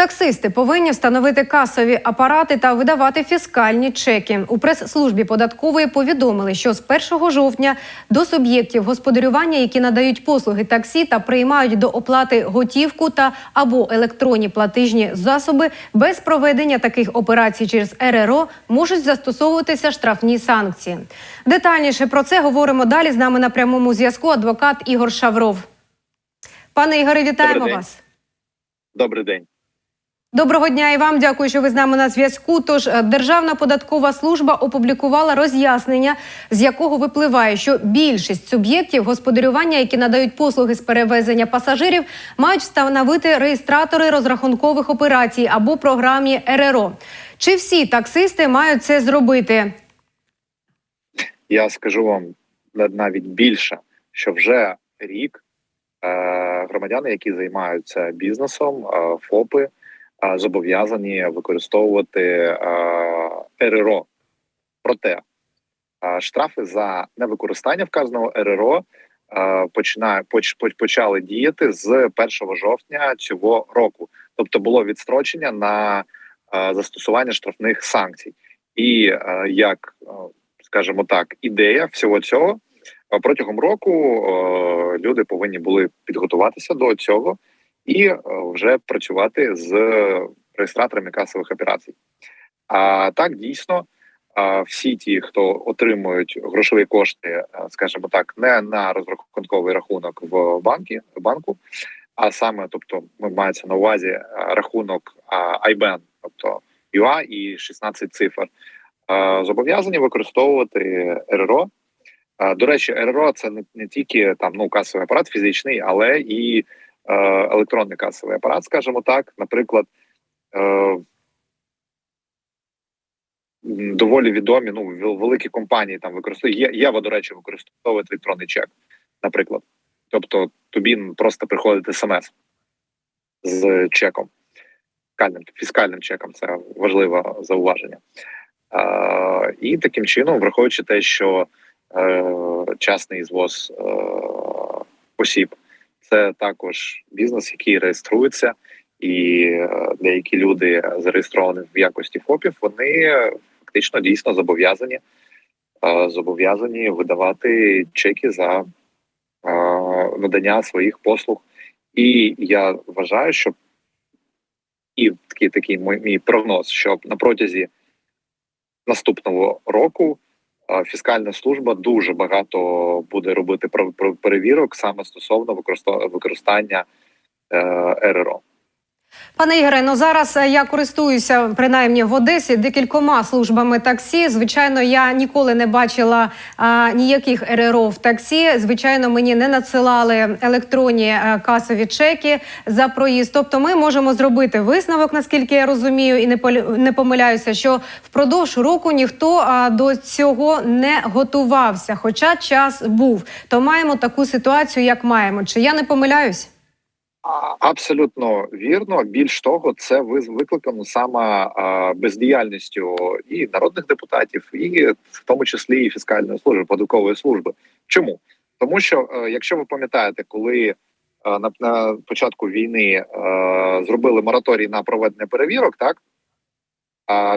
Таксисти повинні встановити касові апарати та видавати фіскальні чеки. У прес-службі податкової повідомили, що з 1 жовтня до суб'єктів господарювання, які надають послуги таксі та приймають до оплати готівку та або електронні платежні засоби, без проведення таких операцій через РРО можуть застосовуватися штрафні санкції. Детальніше про це говоримо далі. З нами на прямому зв'язку адвокат Ігор Шавров. Пане Ігоре, вітаємо Добрий вас. Добрий день. Доброго дня і вам. Дякую, що ви з нами на зв'язку. Тож е, Державна податкова служба опублікувала роз'яснення, з якого випливає, що більшість суб'єктів господарювання, які надають послуги з перевезення пасажирів, мають встановити реєстратори розрахункових операцій або програмі РРО. Чи всі таксисти мають це зробити? Я скажу вам на- навіть більше, що вже рік е, громадяни, які займаються бізнесом, е, ФОПи, зобов'язані використовувати РРО. Проте штрафи за невикористання вказаного РРО починає поч, поч- почали діяти з 1 жовтня цього року. Тобто було відстрочення на застосування штрафних санкцій. І як скажімо так, ідея всього цього протягом року люди повинні були підготуватися до цього і е, вже працювати з реєстраторами касових операцій. А так дійсно. Всі ті, хто отримують грошові кошти, е, скажімо так, не на розрахунковий рахунок в банки банку, а саме, тобто, ми мається на увазі е, рахунок IBAN, тобто UA і 16 цифр, зобов'язані використовувати РРО. До речі, РРО це не, тільки там ну касовий апарат фізичний, але і електронний касовий апарат, скажімо так. Наприклад, е, доволі відомі ну вел- великі компанії там використовують. Є, Єва, до речі, використовує електронний чек, наприклад. Тобто тобі просто приходить смс з чеком, фіскальним, фіскальним чеком. Це важливе зауваження. Е, і таким чином, враховуючи те, що е, частний звоз е, осіб це також бізнес, який реєструється, і е, деякі люди зареєстровані в якості ФОПів, вони фактично дійсно зобов'язані е, зобов'язані видавати чеки за е, надання своїх послуг. І я вважаю, що і такий такий мій, прогноз, що на протязі наступного року фіскальна служба дуже багато буде робити пер- пер- перевірок саме стосовно використа- використання е, РРО. Пане Ігоре, ну зараз е, я користуюся принаймні в Одесі декількома службами таксі. Звичайно, я ніколи не бачила а, ніяких РРО в таксі. Звичайно, мені не надсилали електронні е, касові чеки за проїзд. Тобто, ми можемо зробити висновок, наскільки я розумію, і не не помиляюся, що впродовж року ніхто а, до цього не готувався. Хоча час був, то маємо таку ситуацію, як маємо. Чи я не помиляюсь? Абсолютно вірно. Більш того, це викликано саме бездіяльністю і народних депутатів, і в тому числі і фіскальної служби, податкової служби. Чому? Тому що, е, якщо ви пам'ятаєте, коли е, на, на початку війни е, зробили мораторій на проведення перевірок, так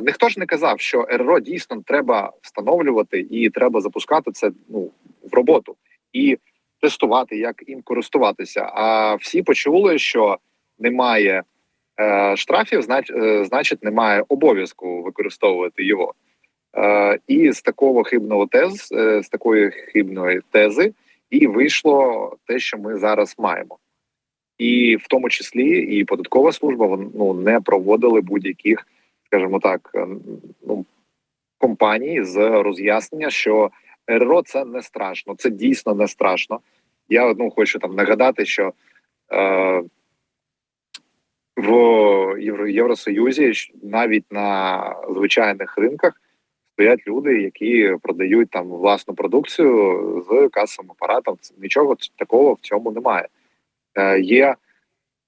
ніхто ж не казав, що РРО дійсно треба встановлювати і треба запускати це ну в роботу і тестувати, як їм користуватися. А всі почули, що немає е, штрафів, знач, е, значить, немає обов'язку використовувати його. Е, і з такого хибного тез, е, з такої хибної тези, і вийшло те, що ми зараз маємо. І в тому числі і податкова служба ну, не проводили будь-яких, скажімо так, е, ну, компаній з роз'яснення, що РРО це не страшно, це дійсно не страшно. Я ну, хочу там нагадати, що е, в Євросоюзі навіть на звичайних ринках стоять люди, які продають там власну продукцію з касовим апаратом. Нічого такого в цьому немає. Е, є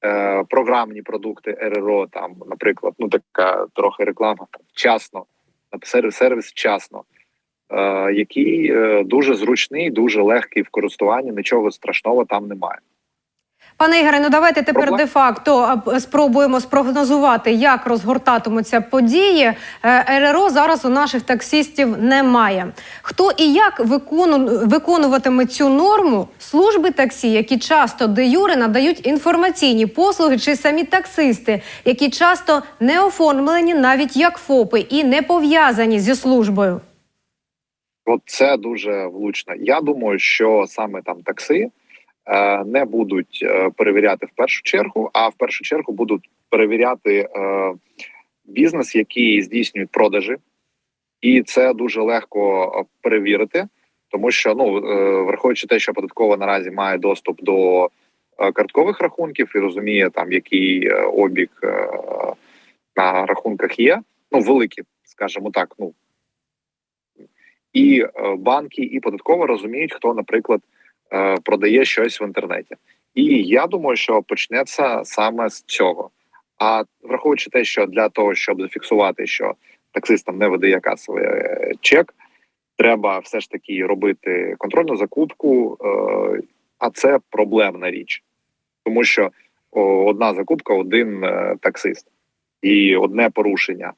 е, програмні продукти РРО, там, наприклад, ну така трохи реклама вчасно, сервіс, сервіс вчасно. Е, який е, дуже зручний, дуже легкий в користуванні, нічого страшного там немає. Пане Ігоре, ну давайте тепер де-факто спробуємо спрогнозувати, як розгортатимуться події. Е, РРО зараз у наших таксистів немає. Хто і як виконуватиме цю норму? Служби таксі, які часто де юре надають інформаційні послуги, чи самі таксисти, які часто не оформлені навіть як ФОПи і не пов'язані зі службою. От це дуже влучно. Я думаю, що саме там такси е, не будуть е, перевіряти в першу чергу, а в першу чергу будуть перевіряти е, бізнес, який здійснюють продажі, і це дуже легко е, перевірити, тому що ну е, враховуючи те, що податкова наразі має доступ до е, карткових рахунків і розуміє там, який обіг е, на рахунках є. Ну великі, скажімо так, ну і е, банки, і податково розуміють, хто, наприклад, е, продає щось в інтернеті. І я думаю, що почнеться саме з цього. А враховуючи те, що для того, щоб зафіксувати, що таксистам не видає касовий е, чек, треба все ж таки робити контрольну закупку, а це проблемна річ, тому що одна закупка, один таксист і одне порушення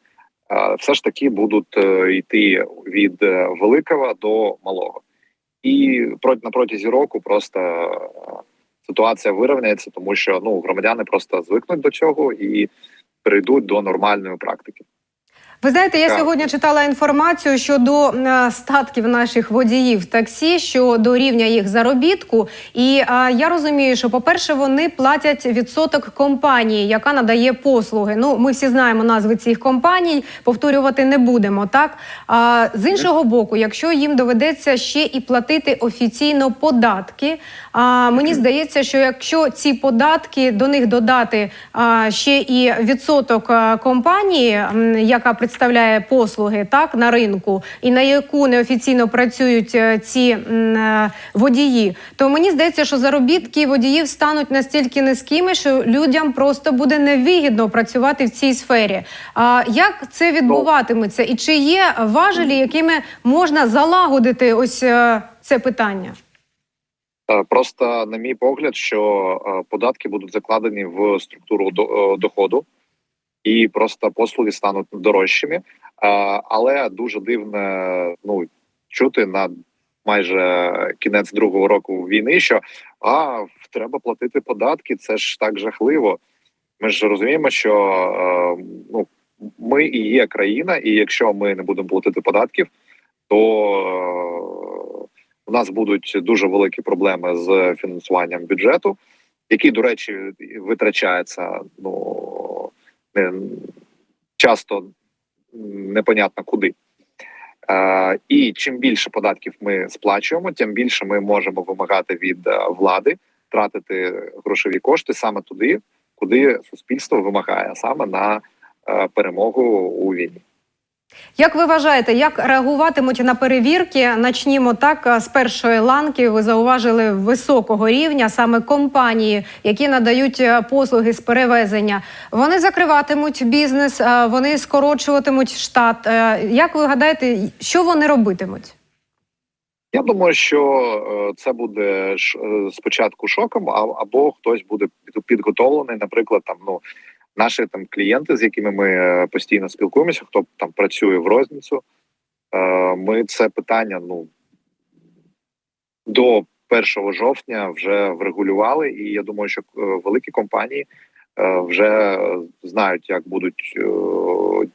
все ж таки будуть е, йти від е, великого до малого. І на протязі року просто е, ситуація вирівняється, тому що ну громадяни просто звикнуть до цього і перейдуть до нормальної практики. Ви знаєте, я Так. сьогодні читала інформацію щодо е, статків наших водіїв таксі, щодо рівня їх заробітку. І е, я розумію, що, по-перше, вони платять відсоток компанії, яка надає послуги. Ну, ми всі знаємо назви цих компаній, повторювати не будемо. Так а з іншого боку, якщо їм доведеться ще і платити офіційно податки, а мені здається, що якщо ці податки до них додати а, ще і відсоток компанії, м, яка представляє послуги так на ринку, і на яку неофіційно працюють е, ці е, водії, то мені здається, що заробітки водіїв стануть настільки низькими, що людям просто буде невигідно працювати в цій сфері. А як це відбуватиметься? І чи є важелі, якими можна залагодити ось е, це питання? Просто, на мій погляд, що податки будуть закладені в структуру до- доходу, і просто послуги стануть дорожчими. Але дуже дивно ну, чути на майже кінець другого року війни, що а треба платити податки, це ж так жахливо. Ми ж розуміємо, що ну, ми і є країна, і якщо ми не будемо платити податків, то у нас будуть дуже великі проблеми з фінансуванням бюджету, який, до речі, витрачається ну часто непонятно куди. Е, і чим більше податків ми сплачуємо, тим більше ми можемо вимагати від е, влади тратити грошові кошти саме туди, куди суспільство вимагає, саме на е, перемогу у війні. Як ви вважаєте, як реагуватимуть на перевірки? Начнімо так е, з першої ланки. Ви зауважили високого рівня саме компанії, які надають е, послуги з перевезення. Вони закриватимуть бізнес, е, вони скорочуватимуть штат. Як ви гадаєте, що вони робитимуть? Я думаю, що це буде спочатку шоком, або хтось буде під- підготовлений. Наприклад, там ну наші там клієнти, з якими ми е, постійно спілкуємося, хто там працює в розницю. е, Ми це питання ну до 1 жовтня вже врегулювали, і я думаю, що е, великі компанії вже знають, як будуть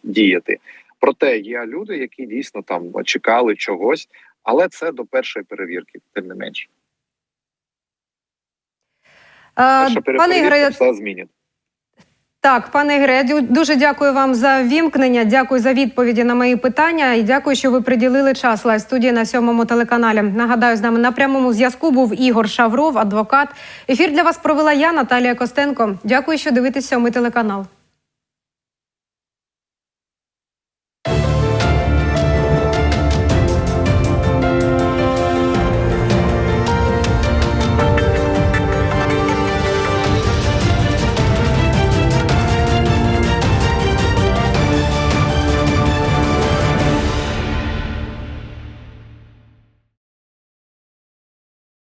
діяти. Проте є люди, які дійсно там чекали чогось, але це до першої перевірки, тим не менше. Перша перевірка все змінить. Так, пане Ігоре, я дуже дякую вам за вімкнення. Дякую за відповіді на мої питання і дякую, що ви приділили час лайв студії на сьомому телеканалі. Нагадаю, з нами на прямому зв'язку був Ігор Шавров, адвокат. Ефір для вас провела я, Наталія Костенко. Дякую, що дивитесь сьомий телеканал.